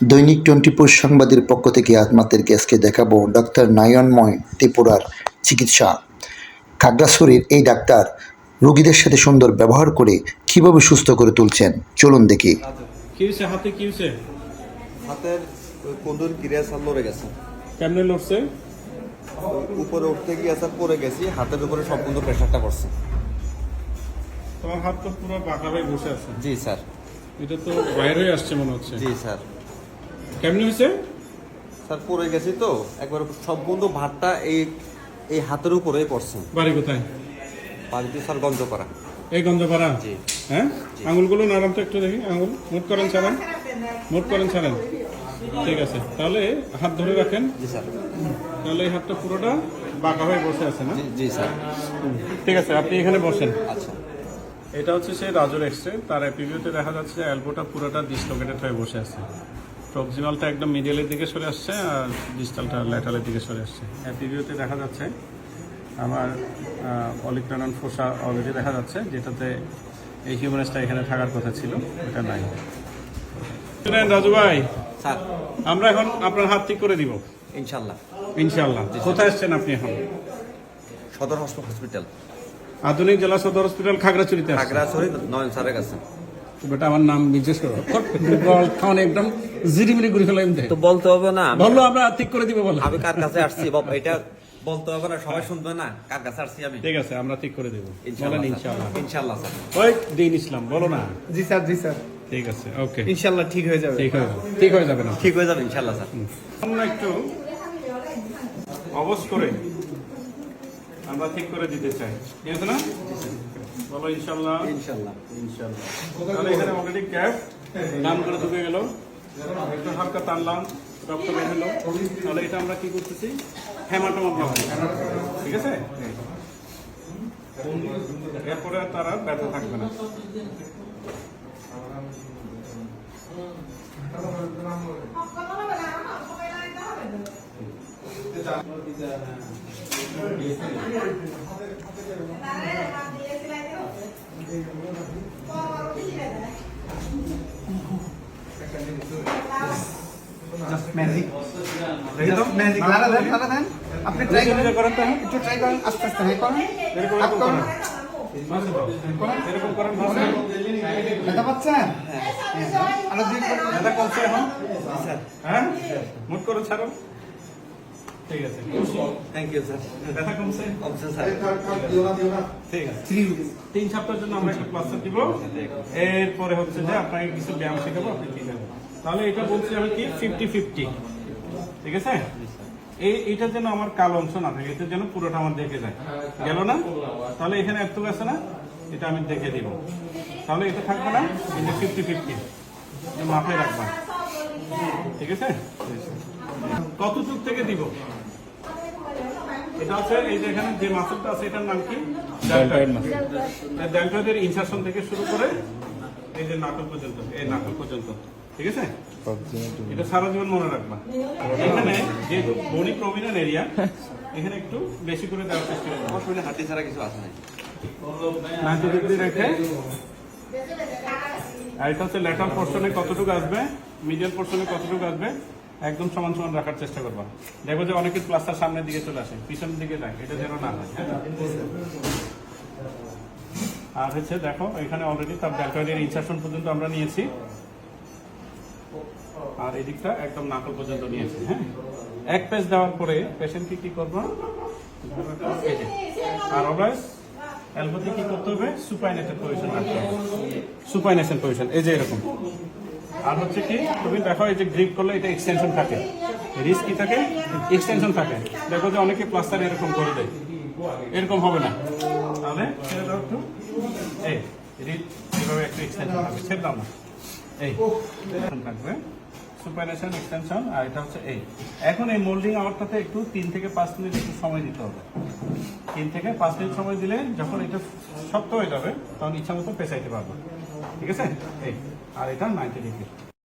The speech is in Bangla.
দৈনিক টোয়েন্টি সংবাদের পক্ষ থেকে আপনাদেরকে আজকে দেখাবো ডক্টর নয়নময় ত্রিপুরার চিকিৎসা। খাগড়াছড়ির এই ডাক্তার রোগীদের সাথে সুন্দর ব্যবহার করে কীভাবে সুস্থ করে তুলছেন? চলুন দেখি। কি হাতে কি হয়েছে হাতের কন্দুর ক্রিয়া সাল লড়ে গেছে। কেমনে লড়ছে উপরে উঠতে গিয়ে স্যার পড়ে গেছি হাতের উপরে সম্পূর্ণ প্রেশারটা পড়ছে। তোমার হাত তো পুরো বাঁকা হয়ে বসে আছে। জি স্যার। এটা তো বাইরে আসছে মনে হচ্ছে। জি স্যার। কেমনে হয়েছে? স্যার পড়ে গেছি তো। একবার সব বন্ধু ভাতটা এই এই হাতের উপরেই পড়ছে। বাড়ি কোথায়? বাড়িতে স্যার গন্ধ করা এই গন্ধপাড়া? জি। হ্যাঁ? আঙুলগুলো নারাম তো একটু দেখি আঙুল। মুট করেন ছাড়েন। মুট করেন ছাড়েন। ঠিক আছে। তাহলে হাত ধরে রাখেন। জি স্যার। তাহলে এই হাতটা পুরোটা বাঁকা হয়ে বসে আছে না? জি জি স্যার। ঠিক আছে আপনি এখানে বসেন। আচ্ছা। এটা হচ্ছে সেই রাজুর এক্সরে তার অ্যাপিভিউতে দেখা যাচ্ছে যে অ্যালবোটা পুরোটা ডিসলোকেটেড হয়ে বসে আছে। প্রক্সিমালটা একদম মিডিয়ালের দিকে সরে আসছে আর ডিস্টালটা ল্যাটালের দিকে সরে আসছে। অ্যাপিভিউতে দেখা যাচ্ছে আমার অলিক্রানন ফোসা অলরেডি দেখা যাচ্ছে যেটাতে এই হিউম্যানাসটা এখানে থাকার কথা ছিল এটা নাই। রাজু ভাই স্যার। আমরা এখন আপনার হাত ঠিক করে দিব। ইনশাল্লাহ। ইনশাআল্লাহ কোথায় আসছেন আপনি এখন? সদর হসপিটাল। আধুনিক জেলা সদর হসপিটাল খাগড়াছড়িতে খাগড়াছড়ি নয়ন স্যারের কাছে। বেটা আমার নাম জিজ্ঞেস করো। বল খাওয়ান একদম জিরিমিরি ঘুরে ফেলাম তো বলতে হবে না বলল আমরা ঠিক করে দিব বলো। আমি কার কাছে আসছি? বাবা এটা বলতে হবে না সবাই শুনবে না। কার কাছে আসছি আমি? ঠিক আছে আমরা ঠিক করে দেবো। বলেন ইনশাল্লাহ। ইনশাআল্লাহ স্যার। ইনশাল্লাহ ওই দিন ইসলাম বলো না। জি স্যার জি স্যার। ঠিক আছে ওকে। ইনশাল্লাহ ঠিক হয়ে যাবে। ঠিক হয়ে যাবে। ঠিক হয়ে যাবে না। ঠিক হয়ে যাবে ইনশাল্লাহ স্যার। আমরা একটু অবশ করে আমরা ঠিক করে দিতে চাই। ঠিক আছে না? বলো ইনশাল্লাহ। ইনশাল্লাহ ইনশাল্লাহ। তাহলে এখানে অলরেডি ক্যাপ নাম করে ঢুকে গেল। একটু হালকা টানলাম রক্ত বের হলো। তাহলে এটা আমরা কি করতেছি? হেমাটোমা ব্লক ঠিক আছে? এরপরে আর তারা ব্যথা থাকবে না। ম্যাজিক ম্যাজিক লারা দেন লারা দেন। আপনি ট্রাই করেন তো হ্যাঁ? একটু ট্রাই করেন আস্তে আস্তে হ্যাঁ করেন। আপ করেন। এরকম করেন। ব্যথা পাচ্ছেন হ্যাঁ। আরও দিন ব্যথা কমছে এখন? হ্যাঁ। মুট করে ছাড়ো ঠিক আছে। থ্যাংক ইউ স্যার ব্যথা কমছে? অবশ্যই স্যার ঠিক আছে। তিন সপ্তাহের জন্য আমরা একটা প্লাস্টার দিব। এরপরে হচ্ছে যে আপনাকে কিছু ব্যায়াম শেখাবো আপনি ঠিক আছে তাহলে এটা বলছি আমি কি? ফিফটি ফিফটি ঠিক আছে? এই এটা যেন আমার কালো অংশ না থাকে এটা যেন পুরোটা আমার দেখে যায়। গেল না? তাহলে এখানে এত আছে না? এটা আমি দেখে দিব। তাহলে এটা থাকবে না? এটা ফিফটি ফিফটি মাথায় রাখবা। ঠিক আছে? কত যুগ থেকে দিব? এটা আছে এই যে এখানে যে মাসেলটা আছে এটার নাম কি? ড্যালটয়েডের ইনসারশন থেকে শুরু করে এই যে নাটক পর্যন্ত এই নাটক পর্যন্ত। ঠিক আছে? এটা সারা জীবন মনে রাখবা। এখানে যেহেতু বনি প্রমিনেন্ট এরিয়া এখানে একটু বেশি করে দেওয়ার চেষ্টা করব। আমার শরীরে হাড্ডি ছাড়া কিছু আছে না নাইনটি ডিগ্রি রেখে। আর এটা হচ্ছে ল্যাটার পোর্শনে কতটুকু আসবে? মিডিয়াল পোর্শনে কতটুকু আসবে? একদম সমান সমান রাখার চেষ্টা করবা। দেখব যে অনেকের প্লাস্টার সামনের দিকে চলে আসে পিছনের দিকে যায়, এটা যেন না হয় হ্যাঁ? আর হচ্ছে দেখো, এখানে অলরেডি তার ডেল্টয়েডের ইনসারশন পর্যন্ত আমরা নিয়েছি। আর এদিকটা একদম নাকল পর্যন্ত নিয়েছি হ্যাঁ? এক পেজ দেওয়ার পরে পেশেন্টকে কি করব? আর অলওয়েজ এলবোতে কি করতে হবে? সুপাইনেটেড পজিশন রাখতে হবে। সুপাইনেশন পজিশন এই যে এরকম। আর হচ্ছে কি, তুমি দেখো এই যে গ্রিপ করলে এটা এক্সটেনশন থাকে। রিস্ক কি থাকে? এক্সটেনশন থাকে। দেখো যে অনেকে প্লাস্টার এরকম করে দেয়। এরকম হবে না। তাহলে একটু। এই রিপ এই থাকবে। এক্সটেনশন আর এটা হচ্ছে এই। এখন এই একটু তিন থেকে পাঁচ মিনিট একটু সময় দিতে হবে। তিন থেকে পাঁচ মিনিট সময় দিলে যখন এটা শক্ত হয়ে যাবে, তখন ইচ্ছা মতো পেঁচাইতে পারবে। ঠিক আছে? এই। আর এটা নাইনটি ডিগ্রি।